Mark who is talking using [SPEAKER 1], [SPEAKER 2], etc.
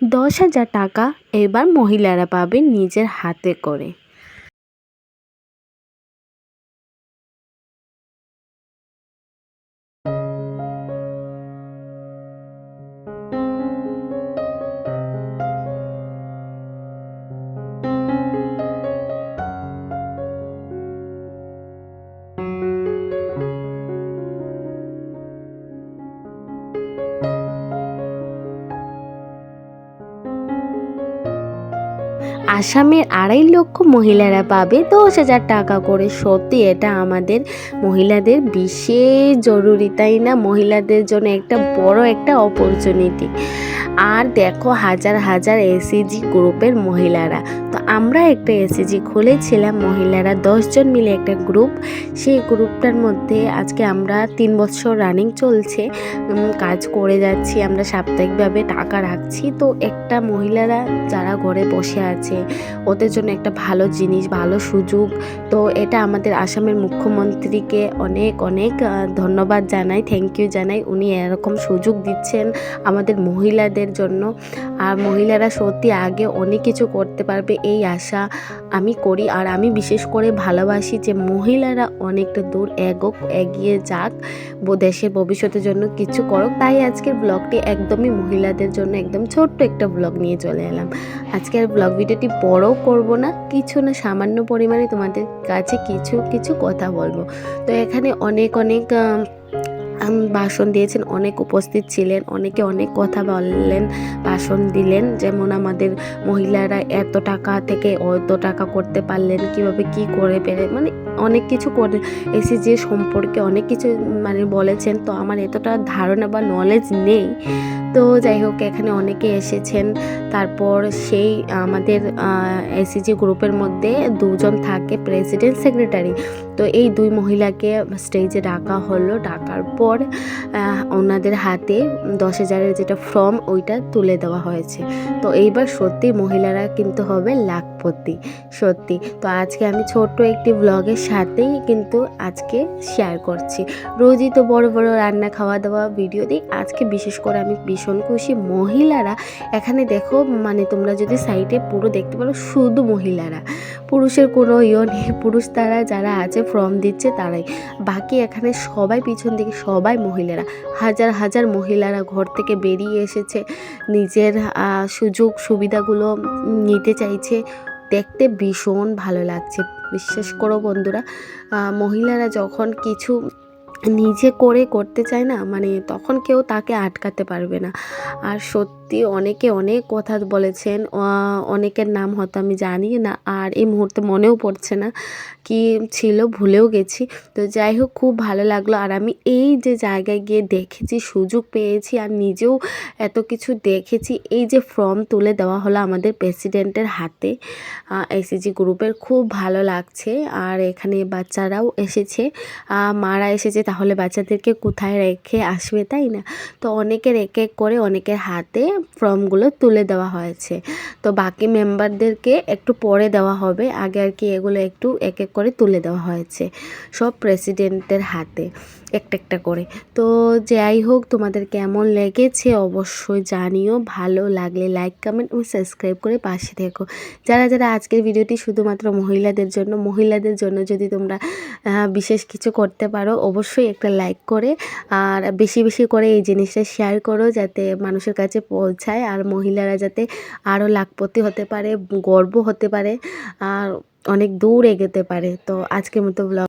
[SPEAKER 1] দশ হাজার টাকা এবার মহিলারা পাবে নিজের হাতে করে। আসামের আড়াই লক্ষ মহিলারা পাবে দশ হাজার টাকা করে। সত্যি এটা আমাদের মহিলাদের বিশেষ জরুরি, তাই না? মহিলাদের জন্য একটা বড় একটা অপরচুনিটি আর দেখো হাজার হাজার এসিজি গ্রুপের মহিলারা। তো আমরা একটা এসিজি খুলেছিলাম, মহিলারা দশজন মিলে একটা গ্রুপ। সেই গ্রুপটার মধ্যে আজকে আমরা তিন বছর রানিং চলছে কাজ করে যাচ্ছি, আমরা সাপ্তাহিকভাবে টাকা রাখছি। তো একটা মহিলারা যারা ঘরে বসে আছে, ওদের জন্য একটা ভালো জিনিস, ভালো সুযোগ। তো এটা আমাদের আসামের মুখ্যমন্ত্রীকে অনেক অনেক ধন্যবাদ জানাই থ্যাংক ইউ জানাই। উনি এরকম সুযোগ দিচ্ছেন আমাদের মহিলাদের জন্য। আর মহিলারা সত্যি আগে অনেক কিছু করতে পারবে এই আশা আমি করি। আর আমি বিশেষ করে ভালোবাসি যে মহিলারা অনেকটা দূর এগোক, এগিয়ে যাক দেশের ভবিষ্যতের জন্য কিছু করুক। তাই আজকের ব্লগটি একদমই মহিলাদের জন্য একদম ছোট্ট একটা ব্লগ নিয়ে চলে এলাম। আজকের ব্লগ ভিডিওটি বড়ও করব না, কিছু না, সামান্য পরিমাণে তোমাদের কাছে কিছু কিছু কথা বলব। তো এখানে অনেক অনেক ভাষণ দিয়েছেন, অনেক উপস্থিত ছিলেন, অনেকে অনেক কথা বললেন, ভাষণ দিলেন, যেমন আমাদের মহিলারা এত টাকা থেকে অত টাকা করতে পারলেন, কীভাবে কি করে পেরে মানে অনেক কিছু করে এসে যে সম্পর্কে, অনেক কিছু মানে বলেছেন, তো আমার এতটা ধারণা বা নলেজ নেই। তো যাই হোক, এখানে অনেকে এসেছেন, তারপর সেই আমাদের এসিজি গ্রুপের মধ্যে দুজন থাকে প্রেসিডেন্ট সেক্রেটারি তো এই দুই মহিলাকে স্টেজে ডাকা হলো, ডাকার পর ওনাদের হাতে দশ হাজারের যেটা ফর্ম ওইটা তুলে দেওয়া হয়েছে। তো এইবার সত্যি মহিলারা কিন্তু হবে লাখপতি সত্যি। তো আজকে আমি ছোট্ট একটি ব্লগের সাথেই কিন্তু আজকে শেয়ার করছি। রোজই তো বড় বড় রান্না খাওয়া দাওয়া ভিডিও দিই। আজকে বিশেষ করে আমি ভীষণ খুশি মহিলারা। এখানে দেখো মানে তোমরা যদি সাইডে পুরো দেখতে পারো, শুধু মহিলারা। পুরুষের কোনো ইয়ে নেই। পুরুষ তারা যারা আছে ফর্ম দিচ্ছে তারাই। বাকি এখানে সবাই পিছন দিকে, সবাই মহিলারা। হাজার হাজার মহিলারা ঘর থেকে বেরিয়ে এসেছে। নিজের সুযোগ সুবিধাগুলো নিতে চাইছে। দেখতে ভীষণ ভালো লাগছে। বিশ্বাস করো বন্ধুরা মহিলারা যখন কিছু নিজে করে করতে চায় না মানে তখন কেউ তাকে আটকাতে পারবে না। আর সত্যি অনেকে অনেক কথা বলেছেন অনেকের নাম হয়তো আমি জানি না, আর এই মুহূর্তে মনেও পড়ছে না কি ছিল, ভুলেও গেছি। তো যাই হোক, খুব ভালো লাগল। আর আমি এই যে জায়গায় গিয়ে দেখেছি, সুযোগ পেয়েছি, আর নিজেও এত কিছু দেখেছি, এই যে ফর্ম তুলে দেওয়া হলো আমাদের প্রেসিডেন্টের হাতে এসএসজি গ্রুপের, খুব ভালো লাগছে। আর এখানে বাচ্চারাও এসেছে মারা এসেছে তাহলে বাচ্চাদেরকে কোথায় রেখে আসবে, তাই না? তো অনেকের এক এক করে অনেকের হাতে ফর্মগুলো তুলে দেওয়া হয়েছে। তো বাকি মেম্বারদেরকে একটু পরে দেওয়া হবে, আগে আর কি এগুলো একটু এক এক করে তুলে দেওয়া হয়েছে, সব প্রেসিডেন্টের হাতে একটা একটা করে। তো যাই হোক, তোমাদের কেমন লেগেছে অবশ্যই জানিও, ভালো লাগলে লাইক কমেন্ট ও সাবস্ক্রাইব করে পাশে থেকো। যারা যারা আজকের ভিডিওটি শুধুমাত্র মহিলাদের জন্য মহিলাদের জন্য যদি তোমরা বিশেষ কিছু করতে পারো অবশ্যই একটা লাইক করে আর বেশি বেশি করে এই জিনিসটা শেয়ার করো যাতে মানুষের কাছে পৌঁছায় আর মহিলারা যাতে আরও লাখপতি হতে পারে, গর্ব হতে পারে আর অনেক দূর এগোতে পারে। তো আজকের মতো ব্লগ